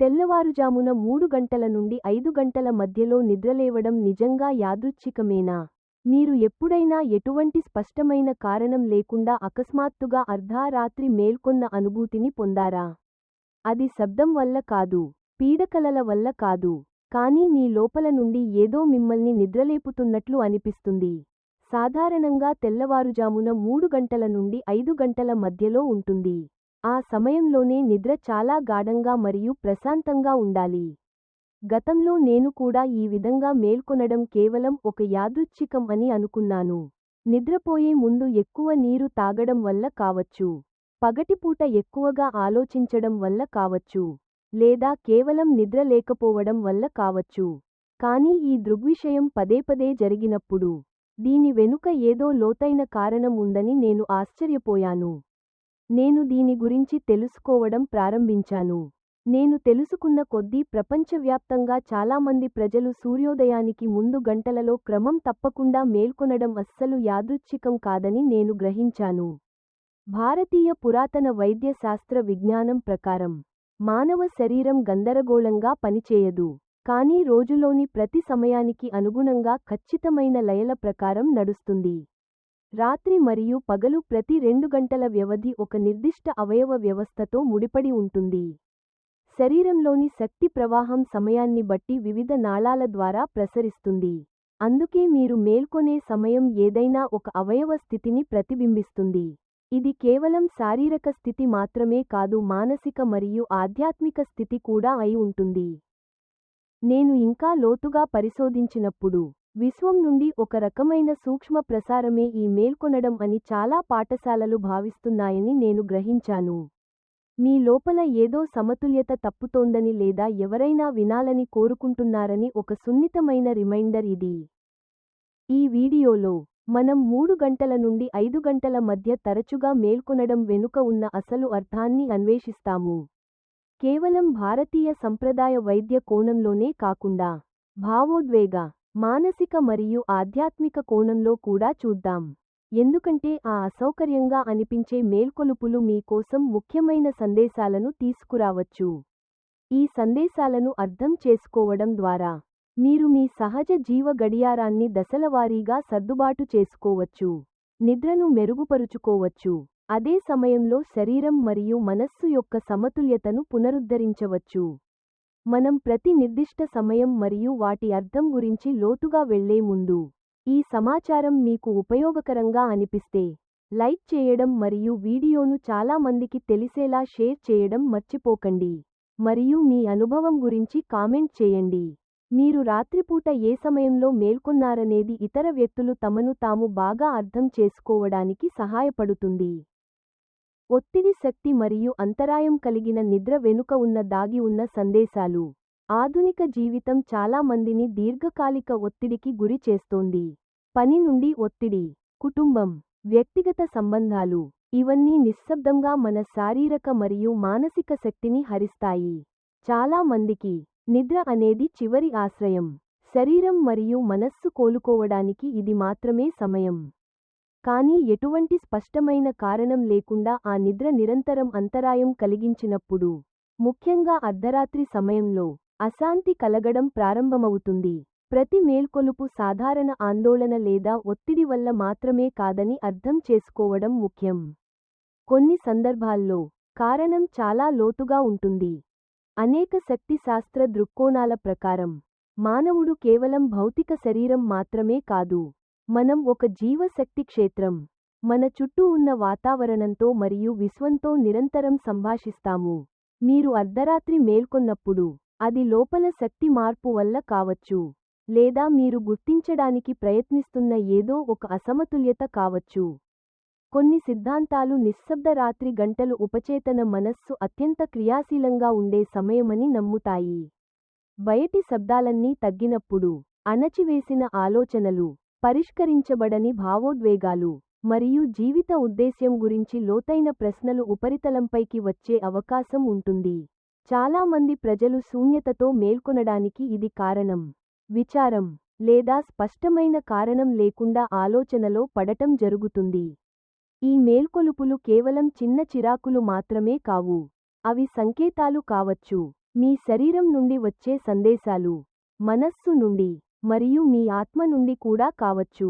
తెల్లవారుజామున మూడు గంటల నుండి ఐదు గంటల మధ్యలో నిద్రలేవడం నిజంగా యాదృచ్ఛికమేనా? మీరు ఎప్పుడైనా ఎటువంటి స్పష్టమైన కారణం లేకుండా అకస్మాత్తుగా అర్ధరాత్రి మేల్కొన్న అనుభూతిని పొందారా? అది శబ్దం వల్ల కాదు పీడకలల వల్ల కాదు కానీ మీ లోపల నుండి ఏదో మిమ్మల్ని నిద్రలేపుతున్నట్లు అనిపిస్తుంది. సాధారణంగా తెల్లవారుజామున మూడు గంటల నుండి ఐదు గంటల మధ్యలో ఉంటుంది. ఆ సమయంలోనే నిద్ర చాలా గాఢంగా మరియు ప్రశాంతంగా ఉండాలి. గతంలో నేను కూడా ఈ విధంగా మేల్కొనడం కేవలం ఒక యాదృచ్ఛికం అని అనుకున్నాను. నిద్రపోయే ముందు ఎక్కువ నీరు తాగడం వల్ల కావచ్చు. పగటిపూట ఎక్కువగా ఆలోచించడం వల్ల కావచ్చు. లేదా కేవలం నిద్ర లేకపోవడం వల్ల కావచ్చు. కానీ ఈ దృగ్విషయం పదేపదే జరిగినప్పుడు. దీని వెనుక ఏదో లోతైన కారణం ఉందని నేను ఆశ్చర్యపోయాను. నేను దీని గురించి తెలుసుకోవడం ప్రారంభించాను. నేను తెలుసుకున్న కొద్దీ ప్రపంచవ్యాప్తంగా చాలామంది ప్రజలు సూర్యోదయానికి ముందు గంటలలో క్రమం తప్పకుండా మేల్కొనడం అస్సలు యాదృచ్ఛికం కాదని నేను గ్రహించాను. భారతీయ పురాతన వైద్య శాస్త్ర విజ్ఞానం ప్రకారం మానవ శరీరం గందరగోళంగా పనిచేయదు కానీ రోజులోని ప్రతి సమయానికి అనుగుణంగా ఖచ్చితమైన లయల ప్రకారం నడుస్తుంది. రాత్రి మరియు పగలు ప్రతి రెండు గంటల వ్యవధి ఒక నిర్దిష్ట అవయవ వ్యవస్థతో ముడిపడి ఉంటుంది. శరీరంలోని శక్తి ప్రవాహం సమయాన్ని బట్టి వివిధ నాళాల ద్వారా ప్రసరిస్తుంది. అందుకే మీరు మేల్కొనే సమయం ఏదైనా ఒక అవయవ స్థితిని ప్రతిబింబిస్తుంది. ఇది కేవలం శారీరక స్థితి మాత్రమే కాదు మానసిక మరియు ఆధ్యాత్మిక స్థితి కూడా అయి ఉంటుంది. నేను ఇంకా లోతుగా పరిశోధించినప్పుడు విశ్వం నుండి ఒక రకమైన సూక్ష్మ ప్రసారమే ఈ మేల్కొనడం అని చాలా పాఠశాలలు భావిస్తున్నాయని నేను గ్రహించాను. మీ లోపల ఏదో సమతుల్యత తప్పుతోందని లేదా ఎవరైనా వినాలని కోరుకుంటున్నారని ఒక సున్నితమైన రిమైండర్ ఇది. ఈ వీడియోలో మనం మూడు గంటల నుండి ఐదు గంటల మధ్య తరచుగా మేల్కొనడం వెనుక ఉన్న అసలు అర్థాన్ని అన్వేషిస్తాము. కేవలం భారతీయ సంప్రదాయ వైద్య కోణంలోనే కాకుండా భావోద్వేగ మానసిక మరియు ఆధ్యాత్మిక కోణంలో కూడా చూద్దాం. ఎందుకంటే ఆ అసౌకర్యంగా అనిపించే మేల్కొలుపులు మీకోసం ముఖ్యమైన సందేశాలను తీసుకురావచ్చు. ఈ సందేశాలను అర్థం చేసుకోవడం ద్వారా మీరు మీ సహజ జీవ గడియారాన్ని దశలవారీగా సర్దుబాటు చేసుకోవచ్చు. నిద్రను మెరుగుపరుచుకోవచ్చు. అదే సమయంలో శరీరం మరియు మనస్సు యొక్క సమతుల్యతను పునరుద్ధరించవచ్చు. మనం ప్రతి నిర్దిష్ట సమయం మరియు వాటి అర్థం గురించి లోతుగా వెళ్ళే ముందు ఈ సమాచారం మీకు ఉపయోగకరంగా అనిపిస్తే లైక్ చేయడం మరియు వీడియోను చాలా మందికి తెలిసేలా షేర్ చేయడం మర్చిపోకండి. మరియు మీ అనుభవం గురించి కామెంట్ చేయండి. మీరు రాత్రిపూట ఏ సమయంలో మేల్కొన్నారనేది ఇతర వ్యక్తులు తమను తాము బాగా అర్థం చేసుకోవడానికి సహాయపడుతుంది. ఒత్తిడి శక్తి మరియు అంతరాయం కలిగిన నిద్ర వెనుక ఉన్న దాగి ఉన్న సందేశాలు. ఆధునిక జీవితం చాలా మందిని దీర్ఘకాలిక ఒత్తిడికి గురి చేస్తోంది. పని నుండి ఒత్తిడి కుటుంబం వ్యక్తిగత సంబంధాలు ఇవన్నీ నిశ్శబ్దంగా మన శారీరక మరియు మానసిక శక్తిని హరిస్తాయి. చాలా మందికి నిద్ర అనేది చివరి ఆశ్రయం. శరీరం మరియు మనస్సు కోలుకోవడానికి ఇది మాత్రమే సమయం. కానీ ఎటువంటి స్పష్టమైన కారణం లేకుండా ఆ నిద్ర నిరంతరం అంతరాయం కలిగించినప్పుడు ముఖ్యంగా అర్ధరాత్రి సమయంలో అశాంతి కలగడం ప్రారంభమవుతుంది. ప్రతి మేల్కొలుపు సాధారణ ఆందోళన లేదా ఒత్తిడి వల్ల మాత్రమే కాదని అర్థం చేసుకోవడం ముఖ్యం. కొన్ని సందర్భాల్లో కారణం చాలా లోతుగా ఉంటుంది. అనేక శక్తి శాస్త్ర దృక్కోణాల ప్రకారం మానవుడు కేవలం భౌతిక శరీరం మాత్రమే కాదు. మనం ఒక జీవశక్తి క్షేత్రం మన చుట్టూ ఉన్న వాతావరణంతో మరియు విశ్వంతో నిరంతరం సంభాషిస్తాము. మీరు అర్ధరాత్రి మేల్కొన్నప్పుడు అది లోపల శక్తి మార్పు వల్ల కావచ్చు లేదా మీరు గుర్తించడానికి ప్రయత్నిస్తున్న ఏదో ఒక అసమతుల్యత కావచ్చు. కొన్ని సిద్ధాంతాలు నిశ్శబ్ద రాత్రి గంటలు ఉపచేతన మనస్సు అత్యంత క్రియాశీలంగా ఉండే సమయమని నమ్ముతాయి. బయటి శబ్దాలన్నీ తగ్గినప్పుడు అణచివేసిన ఆలోచనలు పరిష్కరించబడని భావోద్వేగాలు మరియు జీవిత ఉద్దేశ్యం గురించి లోతైన ప్రశ్నలు ఉపరితలంపైకి వచ్చే అవకాశం ఉంటుంది. చాలామంది ప్రజలు శూన్యతతో మేల్కొనడానికి ఇది కారణం. విచారం లేదా స్పష్టమైన కారణం లేకుండా ఆలోచనలో పడటం జరుగుతుంది. ఈ మేల్కొలుపులు కేవలం చిన్న చిరాకులు మాత్రమే కావు. అవి సంకేతాలు కావచ్చు. మీ శరీరం నుండి వచ్చే సందేశాలు మనస్సు నుండి మరియు మీ ఆత్మ నుండి కూడా కావచ్చు.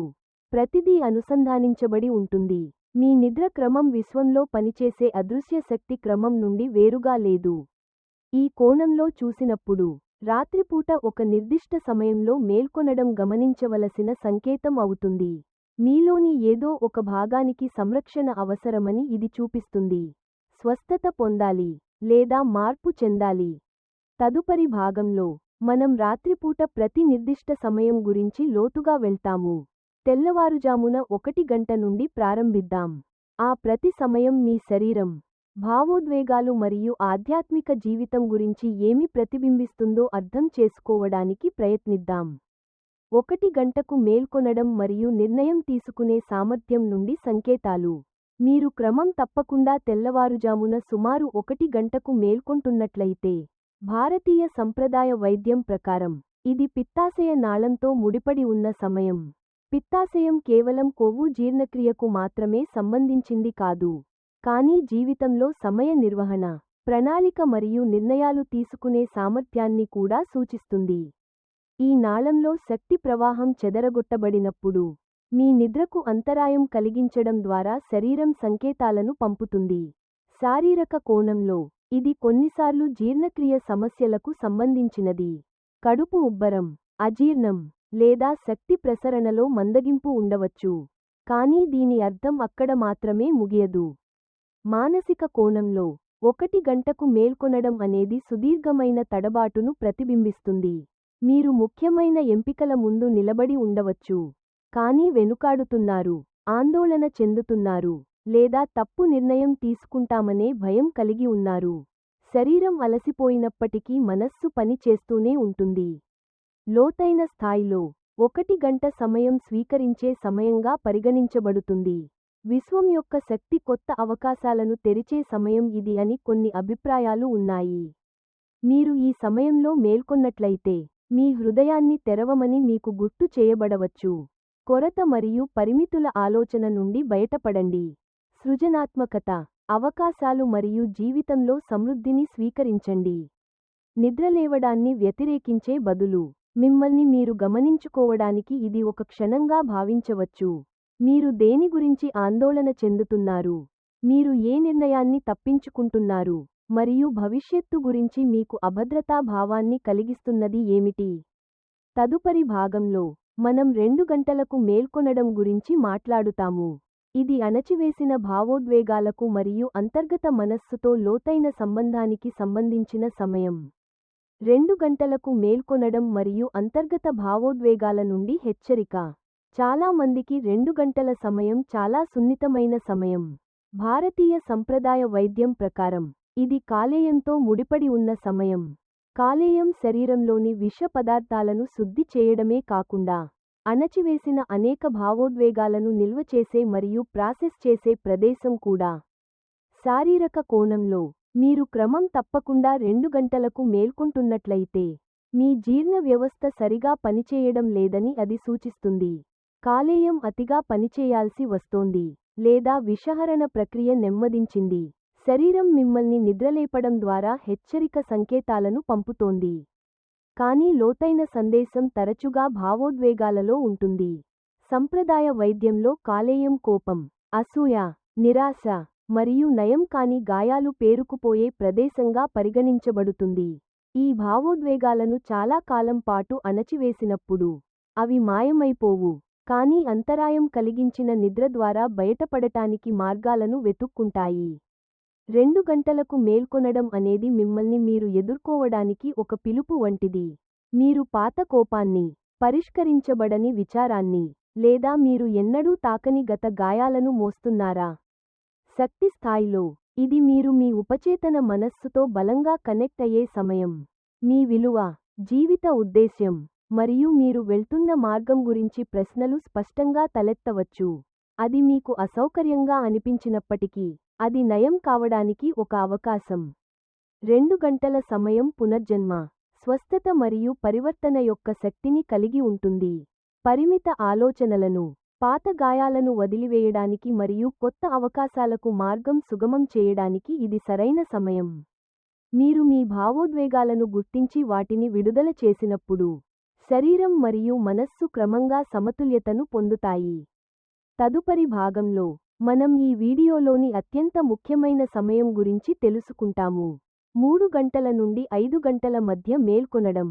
ప్రతిదీ అనుసంధానించబడి ఉంటుంది. మీ నిద్ర క్రమం విశ్వంలో పనిచేసే అదృశ్య శక్తి క్రమం నుండి వేరుగా లేదు. ఈ కోణంలో చూసినప్పుడు రాత్రిపూట ఒక నిర్దిష్ట సమయంలో మేల్కొనడం గమనించవలసిన సంకేతం అవుతుంది. మీలోని ఏదో ఒక భాగానికి సంరక్షణ అవసరమని ఇది చూపిస్తుంది. స్వస్థత పొందాలి లేదా మార్పు చెందాలి. తదుపరి భాగంలో మనం రాత్రిపూట ప్రతి నిర్దిష్ట సమయం గురించి లోతుగా వెళ్తాము. తెల్లవారుజామున ఒకటి గంట నుండి ప్రారంభిద్దాం. ఆ ప్రతి సమయం మీ శరీరం భావోద్వేగాలు మరియు ఆధ్యాత్మిక జీవితం గురించి ఏమి ప్రతిబింబిస్తుందో అర్థం చేసుకోవడానికి ప్రయత్నిద్దాం. ఒకటి గంటకు మేల్కొనడం మరియు నిర్ణయం తీసుకునే సామర్థ్యం నుండి సంకేతాలు. మీరు క్రమం తప్పకుండా తెల్లవారుజామున సుమారు ఒకటి గంటకు మేల్కొంటున్నట్లయితే భారతీయ సంప్రదాయ వైద్యం ప్రకారం ఇది పిత్తాశయ నాళంతో ముడిపడి ఉన్న సమయం. పిత్తాశయం కేవలం కొవ్వు జీర్ణక్రియకు మాత్రమే సంబంధించింది కాదు. కానీ జీవితంలో సమయ నిర్వహణ ప్రణాళిక మరియు నిర్ణయాలు తీసుకునే సామర్థ్యాన్ని కూడా సూచిస్తుంది. ఈ నాళంలో శక్తి ప్రవాహం చెదరగొట్టబడినప్పుడు మీ నిద్రకు అంతరాయం కలిగించడం ద్వారా శరీరం సంకేతాలను పంపుతుంది. శారీరక కోణంలో ఇది కొన్నిసార్లు జీర్ణక్రియ సమస్యలకు సంబంధించినది. కడుపు ఉబ్బరం అజీర్ణం లేదా శక్తి ప్రసరణలో మందగింపు ఉండవచ్చు. కానీ దీని అర్థం అక్కడ మాత్రమే ముగియదు. మానసిక కోణంలో ఒకటి గంటకు మేల్కొనడం అనేది సుదీర్ఘమైన తడబాటును ప్రతిబింబిస్తుంది. మీరు ముఖ్యమైన ఎంపికల ముందు నిలబడి ఉండవచ్చు. కానీ వెనుకాడుతున్నారు ఆందోళన చెందుతున్నారు. లేదా తప్పు నిర్ణయం తీసుకుంటామనే భయం కలిగి ఉన్నారు. శరీరం అలసిపోయినప్పటికీ మనస్సు పని చేస్తూనే ఉంటుంది. లోతైన స్థాయిలో ఒకటి గంట సమయం స్వీకరించే సమయంగా పరిగణించబడుతుంది. విశ్వం యొక్క శక్తి కొత్త అవకాశాలను తెరిచే సమయం ఇది అని కొన్ని అభిప్రాయాలు ఉన్నాయి. మీరు ఈ సమయంలో మేల్కొన్నట్లయితే మీ హృదయాన్ని తెరవమని మీకు గుర్తు చేయబడవచ్చు. కొరత మరియు పరిమితుల ఆలోచన నుండి బయటపడండి. సృజనాత్మకత అవకాశాలు మరియు జీవితంలో సమృద్ధిని స్వీకరించండి. నిద్రలేవడాన్ని వ్యతిరేకించే బదులు మిమ్మల్ని మీరు గమనించుకోవడానికి ఇది ఒక క్షణంగా భావించవచ్చు. మీరు దేని గురించి ఆందోళన చెందుతున్నారు? మీరు ఏ నిర్ణయాన్ని తప్పించుకుంటున్నారు? మరియు భవిష్యత్తు గురించి మీకు అభద్రతా భావాన్ని కలిగిస్తున్నది ఏమిటి? తదుపరి భాగంలో మనం రెండు గంటలకు మేల్కొనడం గురించి మాట్లాడుతాము. ఇది అణచివేసిన భావోద్వేగాలకు మరియు అంతర్గత మనస్సుతో లోతైన సంబంధానికి సంబంధించిన సమయం. రెండు గంటలకు మేల్కొనడం మరియు అంతర్గత భావోద్వేగాల నుండి హెచ్చరిక. చాలా మందికి రెండు గంటల సమయం చాలా సున్నితమైన సమయం. భారతీయ సంప్రదాయ వైద్యం ప్రకారం ఇది కాలేయంతో ముడిపడి ఉన్న సమయం. కాలేయం శరీరంలోని విష పదార్థాలను శుద్ధి చేయడమే కాకుండా అణచివేసిన అనేక భావోద్వేగాలను నిల్వ చేసే మరియు ప్రాసెస్ చేసే ప్రదేశం కూడా. శారీరక కోణంలో మీరు క్రమం తప్పకుండా రెండు గంటలకు మేల్కొంటున్నట్లయితే మీ జీర్ణ వ్యవస్థ సరిగా పనిచేయడం లేదని అది సూచిస్తుంది. కాలేయం అతిగా పనిచేయాల్సి వస్తోంది లేదా విషహరణ ప్రక్రియ నెమ్మదించింది. శరీరం మిమ్మల్ని నిద్రలేపడం ద్వారా హెచ్చరిక సంకేతాలను పంపుతోంది. కానీ లోతైన సందేశం తరచుగా భావోద్వేగాలలో ఉంటుంది. సంప్రదాయ వైద్యంలో కాలేయం కోపం అసూయ నిరాశ మరియు నయం కాని గాయాలు పేరుకుపోయే ప్రదేశంగా పరిగణించబడుతుంది. ఈ భావోద్వేగాలను చాలా కాలం పాటు అణచివేసినప్పుడు అవి మాయమైపోవు కానీ అంతరాయం కలిగించిన నిద్ర ద్వారా బయటపడటానికి మార్గాలను వెతుక్కుంటాయి. రెండు గంటలకు మేల్కొనడం అనేది మిమ్మల్ని మీరు ఎదుర్కోవడానికి ఒక పిలుపు వంటిది. మీరు పాత కోపాన్ని పరిష్కరించబడని విచారాన్ని లేదా మీరు ఎన్నడూ తాకని గత గాయాలను మోస్తున్నారా? శక్తి స్థాయిలో ఇది మీరు మీ ఉపచేతన మనస్సుతో బలంగా కనెక్ట్ అయ్యే సమయం. మీ విలువ జీవిత ఉద్దేశ్యం మరియు మీరు వెళ్తున్న మార్గం గురించి ప్రశ్నలు స్పష్టంగా తలెత్తవచ్చు. అది మీకు అసౌకర్యంగా అనిపించినప్పటికీ అది నయం కావడానికి ఒక అవకాశం. రెండు గంటల సమయం పునర్జన్మ స్వస్థత మరియు పరివర్తన యొక్క శక్తిని కలిగి ఉంటుంది. పరిమిత ఆలోచనలను పాత గాయాలను వదిలివేయడానికి మరియు కొత్త అవకాశాలకు మార్గం సుగమం చేయడానికి ఇది సరైన సమయం. మీరు మీ భావోద్వేగాలను గుర్తించి వాటిని విడుదల చేసినప్పుడు శరీరం మరియు మనస్సు క్రమంగా సమతుల్యతను పొందుతాయి. తదుపరి భాగంలో మనం ఈ వీడియోలోని అత్యంత ముఖ్యమైన సమయం గురించి తెలుసుకుంటాము. మూడు గంటల నుండి ఐదు గంటల మధ్య మేల్కొనడం.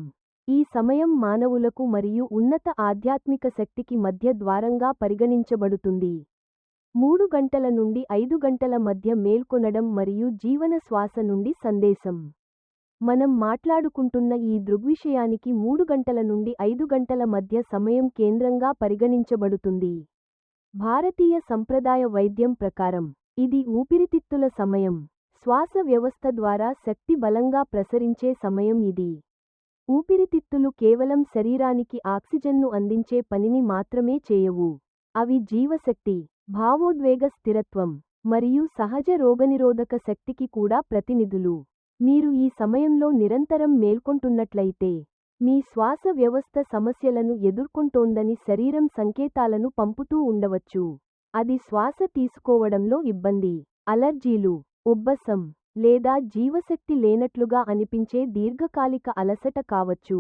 ఈ సమయం మానవులకు మరియు ఉన్నత ఆధ్యాత్మిక శక్తికి మధ్య ద్వారంగా పరిగణించబడుతుంది. మూడు గంటల నుండి ఐదు గంటల మధ్య మేల్కొనడం మరియు జీవన శ్వాస నుండి సందేశం. మనం మాట్లాడుకుంటున్న ఈ దృగ్విషయానికి మూడు గంటల నుండి ఐదు గంటల మధ్య సమయం కేంద్రంగా పరిగణించబడుతుంది. భారతీయ సంప్రదాయ వైద్యం ప్రకారం ఇది ఊపిరితిత్తుల సమయం శ్వాస వ్యవస్థ ద్వారా శక్తి బలంగా ప్రసరించే సమయం ఇది. ఊపిరితిత్తులు కేవలం శరీరానికి ఆక్సిజన్ను అందించే పనిని మాత్రమే చేయవు. అవి జీవశక్తి భావోద్వేగ స్థిరత్వం మరియు సహజ రోగనిరోధక శక్తికి కూడా ప్రతినిధులు. మీరు ఈ సమయంలో నిరంతరం మేల్కొంటున్నట్లయితే మీ శ్వాస వ్యవస్థ సమస్యలను ఎదుర్కొంటోందని శరీరం సంకేతాలను పంపుతూ ఉండవచ్చు. అది శ్వాస తీసుకోవడంలో ఇబ్బంది. అలర్జీలు ఉబ్బసం లేదా జీవశక్తి లేనట్లుగా అనిపించే దీర్ఘకాలిక అలసట కావచ్చు.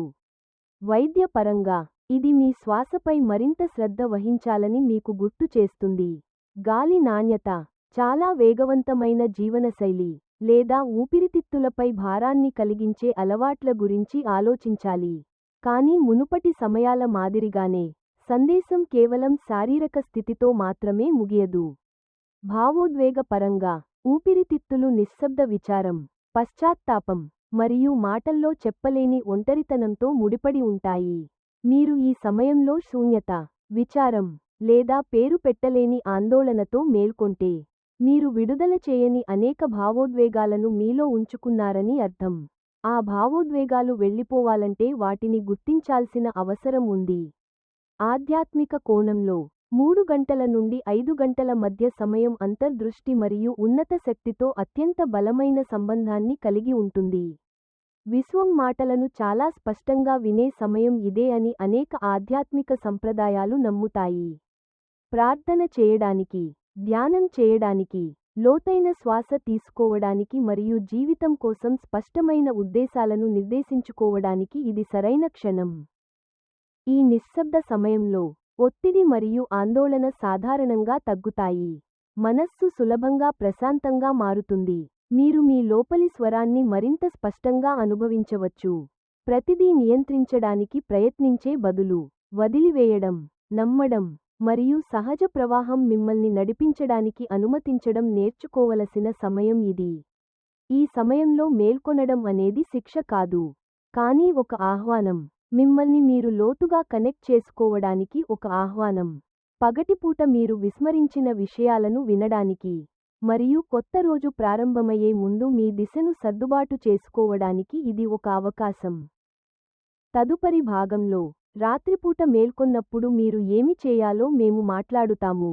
వైద్యపరంగా ఇది మీ శ్వాసపై మరింత శ్రద్ధ వహించాలని మీకు గుర్తు చేస్తుంది. గాలి నాణ్యత చాలా వేగవంతమైన జీవనశైలి. లేదా ఊపిరితిత్తులపై భారాన్ని కలిగించే అలవాట్ల గురించి ఆలోచించాలి. కానీ మునుపటి సమయాల మాదిరిగానే సందేశం కేవలం శారీరక స్థితితో మాత్రమే ముగియదు. భావోద్వేగపరంగా ఊపిరితిత్తులు నిశ్శబ్ద విచారం పశ్చాత్తాపం మరియు మాటల్లో చెప్పలేని ఒంటరితనంతో ముడిపడి ఉంటాయి. మీరు ఈ సమయంలో శూన్యత విచారం లేదా పేరు పెట్టలేని ఆందోళనతో మేల్కొంటే మీరు విడుదల చేయని అనేక భావోద్వేగాలను మీలో ఉంచుకున్నారని అర్థం. ఆ భావోద్వేగాలు వెళ్ళిపోవాలంటే వాటిని గుర్తించాల్సిన అవసరం ఉంది. ఆధ్యాత్మిక కోణంలో మూడు గంటల నుండి ఐదు గంటల మధ్య సమయం అంతర్దృష్టి మరియు ఉన్నత శక్తితో అత్యంత బలమైన సంబంధాన్ని కలిగి ఉంటుంది. విశ్వం మాటలను చాలా స్పష్టంగా వినే సమయం ఇదే అని అనేక ఆధ్యాత్మిక సంప్రదాయాలు నమ్ముతాయి. ప్రార్థన చేయడానికి ధ్యానం చేయడానికి లోతైన శ్వాస తీసుకోవడానికి మరియు జీవితం కోసం స్పష్టమైన ఉద్దేశాలను నిర్దేశించుకోవడానికి ఇది సరైన క్షణం. ఈ నిశ్శబ్ద సమయంలో ఒత్తిడి మరియు ఆందోళన సాధారణంగా తగ్గుతాయి. మనస్సు సులభంగా ప్రశాంతంగా మారుతుంది. మీరు మీ లోపలి స్వరాన్ని మరింత స్పష్టంగా అనుభవించవచ్చు. ప్రతిదీ నియంత్రించడానికి ప్రయత్నించే బదులు వదిలివేయడం నమ్మడం మరియు సహజ ప్రవాహం మిమ్మల్ని నడిపించడానికి అనుమతించడం నేర్చుకోవలసిన సమయం ఇది. ఈ సమయంలో మేల్కొనడం అనేది శిక్ష కాదు. కానీ ఒక ఆహ్వానం. మిమ్మల్ని మీరు లోతుగా కనెక్ట్ చేసుకోవడానికి ఒక ఆహ్వానం. పగటిపూట మీరు విస్మరించిన విషయాలను వినడానికి. మరియు కొత్త రోజు ప్రారంభమయ్యే ముందు మీ దిశను సర్దుబాటు చేసుకోవడానికి ఇది ఒక అవకాశం. తదుపరి భాగంలో. రాత్రిపూట మేల్కొన్నప్పుడు మీరు ఏమి చేయాలో మేము మాట్లాడుతాము.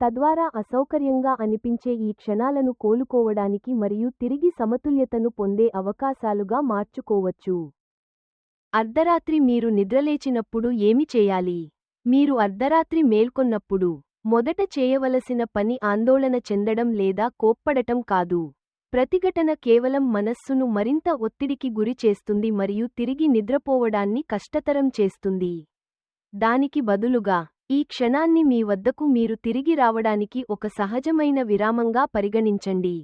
తద్వారా అసౌకర్యంగా అనిపించే ఈ క్షణాలను కోలుకోవడానికి మరియు తిరిగి సమతుల్యతను పొందే అవకాశాలుగా మార్చుకోవచ్చు. అర్ధరాత్రి మీరు నిద్రలేచినప్పుడు ఏమి చేయాలి? మీరు అర్ధరాత్రి మేల్కొన్నప్పుడు మొదట చేయవలసిన పని ఆందోళన చెందడం లేదా కోప్పడటం కాదు. ప్రతిఘటన కేవలం మనస్సును మరింత ఒత్తిడికి గురి చేస్తుంది మరియు తిరిగి నిద్రపోవడాన్ని కష్టతరం చేస్తుంది. దానికి బదులుగా ఈ క్షణాన్ని మీ వద్దకు మీరు తిరిగి రావడానికి ఒక సహజమైన విరామంగా పరిగణించండి.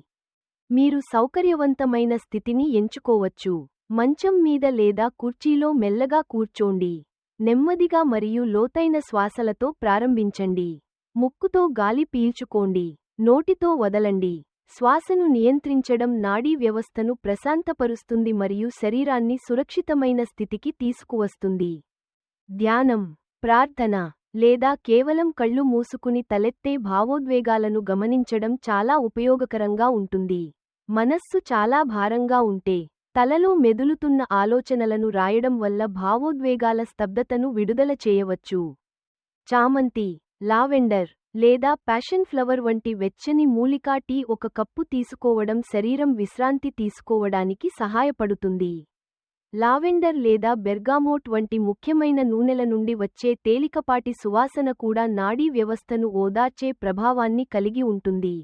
మీరు సౌకర్యవంతమైన స్థితిని ఎంచుకోవచ్చు. మంచం మీద లేదా కుర్చీలో మెల్లగా కూర్చోండి. నెమ్మదిగా మరియు లోతైన శ్వాసలతో ప్రారంభించండి. ముక్కుతో గాలి పీల్చుకోండి. నోటితో వదలండి. శ్వాసను నియంత్రించడం నాడీ వ్యవస్థను ప్రశాంతపరుస్తుంది మరియు శరీరాన్ని సురక్షితమైన స్థితికి తీసుకువస్తుంది. ధ్యానం ప్రార్థన లేదా కేవలం కళ్ళు మూసుకుని తలెత్తే భావోద్వేగాలను గమనించడం చాలా ఉపయోగకరంగా ఉంటుంది. మనస్సు చాలా భారంగా ఉంటే తలలో మెదులుతున్న ఆలోచనలను రాయడం వల్ల భావోద్వేగాల స్తబ్దతను విడుదల చేయవచ్చు. చామంతి లావెండర్ లేదా ప్యాషన్ ఫ్లవర్ వంటి వెచ్చని మూలికా టీ ఒక కప్పు తీసుకోవడం శరీరం విశ్రాంతి తీసుకోవడానికి సహాయపడుతుంది. లావెండర్ లేదా బెర్గామోట్ వంటి ముఖ్యమైన నూనెల నుండి వచ్చే తేలికపాటి సువాసన కూడా నాడీ వ్యవస్థను ఓదార్చే ప్రభావాన్ని కలిగి ఉంటుంది.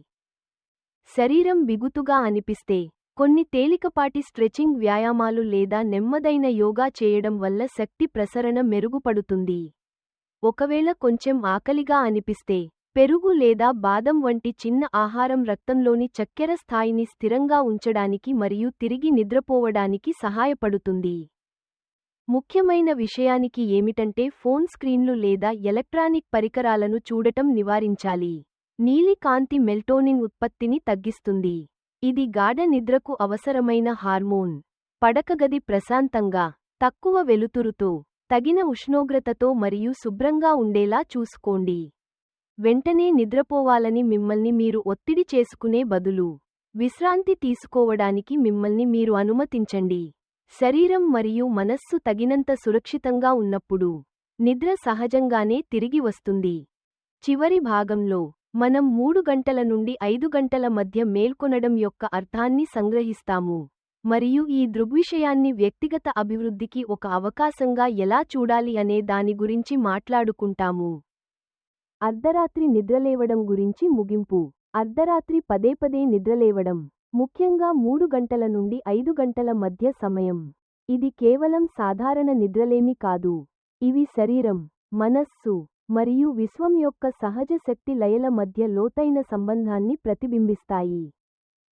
శరీరం బిగుతుగా అనిపిస్తే కొన్ని తేలికపాటి స్ట్రెచింగ్ వ్యాయామాలు లేదా నెమ్మదైన యోగా చేయడం వల్ల శక్తి ప్రసరణ మెరుగుపడుతుంది. ఒకవేళ కొంచెం ఆకలిగా అనిపిస్తే పెరుగు లేదా బాదం వంటి చిన్న ఆహారం రక్తంలోని చక్కెర స్థాయిని స్థిరంగా ఉంచడానికి మరియు తిరిగి నిద్రపోవడానికి సహాయపడుతుంది. ముఖ్యమైన విషయానికి ఏమిటంటే ఫోన్ స్క్రీన్లు లేదా ఎలక్ట్రానిక్ పరికరాలను చూడటం నివారించాలి. నీలి కాంతి మెల్టోనిన్ ఉత్పత్తిని తగ్గిస్తుంది. ఇది గాఢ నిద్రకు అవసరమైన హార్మోన్. పడకగది ప్రశాంతంగా తక్కువ వెలుతురుతో తగిన ఉష్ణోగ్రతతో మరియు శుభ్రంగా ఉండేలా చూసుకోండి. వెంటనే నిద్రపోవాలని మిమ్మల్ని మీరు ఒత్తిడి చేసుకునే బదులు విశ్రాంతి తీసుకోవడానికి మిమ్మల్ని మీరు అనుమతించండి. శరీరం మరియు మనస్సు తగినంత సురక్షితంగా ఉన్నప్పుడు నిద్ర సహజంగానే తిరిగి వస్తుంది. చివరి భాగంలో మనం మూడు గంటల నుండి ఐదు గంటల మధ్య మేల్కొనడం యొక్క అర్థాన్ని సంగ్రహిస్తాము. మరియు ఈ దృగ్విషయాన్ని వ్యక్తిగత అభివృద్ధికి ఒక అవకాశంగా ఎలా చూడాలి అనే దాని గురించి మాట్లాడుకుంటాము. అర్ధరాత్రి నిద్రలేవడం గురించి ముగింపు. అర్ధరాత్రి పదే పదే నిద్రలేవడం. ముఖ్యంగా మూడు గంటల నుండి ఐదు గంటల మధ్య సమయం. ఇది కేవలం సాధారణ నిద్రలేమి కాదు. ఇవి శరీరం మనస్సు మరియు విశ్వం యొక్క సహజ శక్తి లయల మధ్య లోతైన సంబంధాన్ని ప్రతిబింబిస్తాయి.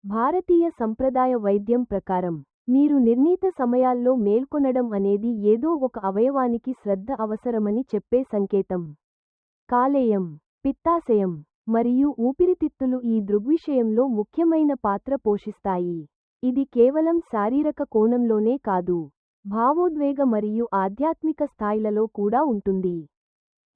భారతీయ సంప్రదాయ వైద్యం ప్రకారం మీరు నిర్ణీత సమయాల్లో మేల్కొనడం అనేది ఏదో ఒక అవయవానికి శ్రద్ధ అవసరమని చెప్పే సంకేతం. కాలేయం పిత్తాశయం మరియు ఊపిరితిత్తులు ఈ దృగ్విషయంలో ముఖ్యమైన పాత్ర పోషిస్తాయి. ఇది కేవలం శారీరక కోణంలోనే కాదు భావోద్వేగ మరియు ఆధ్యాత్మిక స్థాయిలలో కూడా ఉంటుంది.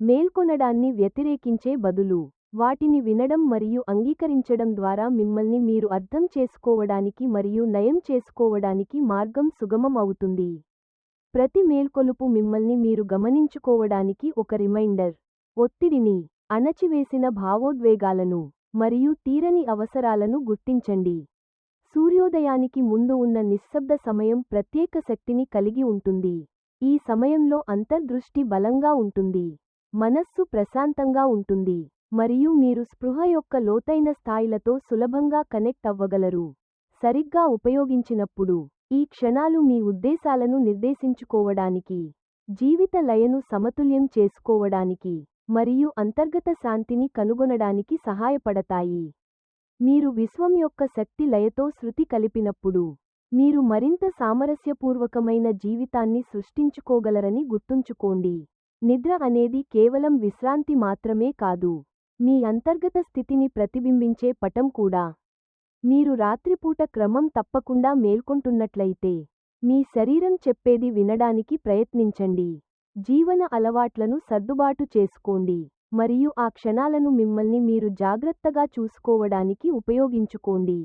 మేల్కొనడాన్ని వ్యతిరేకించే బదులు వాటిని వినడం మరియు అంగీకరించడం ద్వారా మిమ్మల్ని మీరు అర్థం చేసుకోవడానికి మరియు నయం చేసుకోవడానికి మార్గం సుగమం అవుతుంది. ప్రతి మేల్కొలుపు మిమ్మల్ని మీరు గమనించుకోవడానికి ఒక రిమైండర్. ఒత్తిడిని అణచివేసిన భావోద్వేగాలను మరియు తీరని అవసరాలను గుర్తించండి. సూర్యోదయానికి ముందు ఉన్న నిశ్శబ్ద సమయం ప్రత్యేక శక్తిని కలిగి ఉంటుంది. ఈ సమయంలో అంతర్దృష్టి బలంగా ఉంటుంది. మనస్సు ప్రశాంతంగా ఉంటుంది. మరియు మీరు స్పృహ యొక్క లోతైన స్థాయిలతో సులభంగా కనెక్ట్ అవ్వగలరు. సరిగ్గా ఉపయోగించినప్పుడు ఈ క్షణాలు మీ ఉద్దేశాలను నిర్దేశించుకోవడానికి జీవిత లయను సమతుల్యం చేసుకోవడానికి మరియు అంతర్గత శాంతిని కనుగొనడానికి సహాయపడతాయి. మీరు విశ్వం యొక్క శక్తి లయతో శృతి కలిపినప్పుడు మీరు మరింత సామరస్యపూర్వకమైన జీవితాన్ని సృష్టించుకోగలరని గుర్తుంచుకోండి. నిద్ర అనేది కేవలం విశ్రాంతి మాత్రమే కాదు. మీ అంతర్గత స్థితిని ప్రతిబింబించే పటం కూడా. మీరు రాత్రిపూట క్రమం తప్పకుండా మేల్కొంటున్నట్లయితే మీ శరీరం చెప్పేది వినడానికి ప్రయత్నించండి. జీవన అలవాట్లను సర్దుబాటు చేసుకోండి మరియు ఆ క్షణాలను మిమ్మల్ని మీరు జాగ్రత్తగా చూసుకోవడానికి ఉపయోగించుకోండి.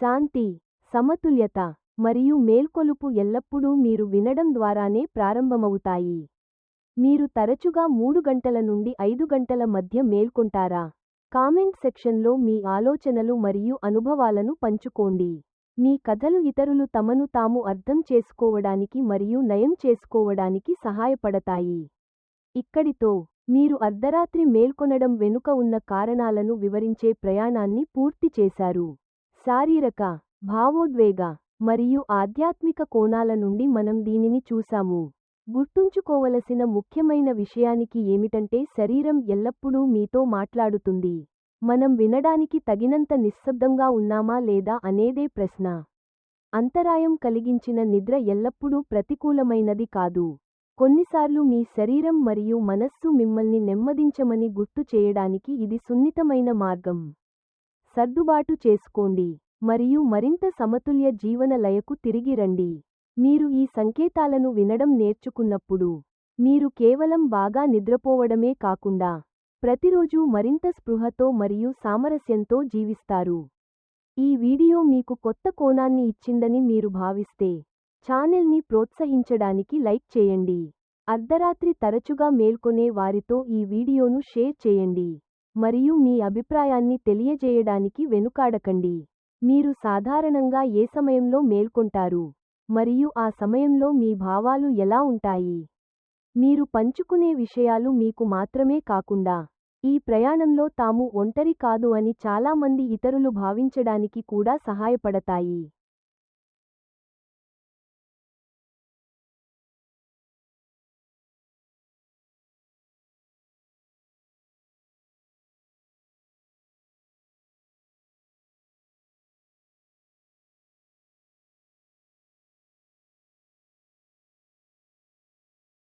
శాంతి సమతుల్యత మరియు మేల్కొలుపు ఎల్లప్పుడూ మీరు వినడం ద్వారానే ప్రారంభమవుతాయి. మీరు తరచుగా మూడు గంటల నుండి ఐదు గంటల మధ్య మేల్కొంటారా? కామెంట్ సెక్షన్లో మీ ఆలోచనలు మరియు అనుభవాలను పంచుకోండి. మీ కథలు ఇతరులు తమను తాము అర్థం చేసుకోవడానికి మరియు నయం చేసుకోవడానికి సహాయపడతాయి. ఇక్కడితో మీరు అర్ధరాత్రి మేల్కొనడం వెనుక ఉన్న కారణాలను వివరించే ప్రయాణాన్ని పూర్తి చేశారు. శారీరక భావోద్వేగ మరియు ఆధ్యాత్మిక కోణాల నుండి మనం దీనిని చూశాము. గుర్తుంచుకోవలసిన ముఖ్యమైన విషయానికి ఏమిటంటే శరీరం ఎల్లప్పుడూ మీతో మాట్లాడుతుంది. మనం వినడానికి తగినంత నిశ్శబ్దంగా ఉన్నామా లేదా అనేదే ప్రశ్న. అంతరాయం కలిగించిన నిద్ర ఎల్లప్పుడూ ప్రతికూలమైనది కాదు. కొన్నిసార్లు మీ శరీరం మరియు మనస్సు మిమ్మల్ని నెమ్మదించమని గుర్తు చేయడానికి ఇది సున్నితమైన మార్గం. సర్దుబాటు చేసుకోండి మరియు మరింత సమతుల్య జీవన లయకు తిరిగి రండి. మీరు ఈ సంకేతాలను వినడం నేర్చుకున్నప్పుడు మీరు కేవలం బాగా నిద్రపోవడమే కాకుండా ప్రతిరోజూ మరింత స్పృహతో మరియు సామరస్యంతో జీవిస్తారు. ఈ వీడియో మీకు కొత్త కోణాన్ని ఇచ్చిందని మీరు భావిస్తే ఛానెల్ని ప్రోత్సహించడానికి లైక్ చేయండి. అర్ధరాత్రి తరచుగా మేల్కొనే వారితో ఈ వీడియోను షేర్ చేయండి. మరియు మీ అభిప్రాయాన్ని తెలియజేయడానికి వెనుకాడకండి. మీరు సాధారణంగా ఏ సమయంలో మేల్కొంటారు? మరియు ఆ సమయంలో మీ భావాలు ఎలా ఉంటాయి? మీరు పంచుకునే విషయాలు మీకు మాత్రమే కాకుండా ఈ ప్రయాణంలో తాము ఒంటరి కాదు అని చాలామంది ఇతరులు భావించడానికి కూడా సహాయపడతాయి.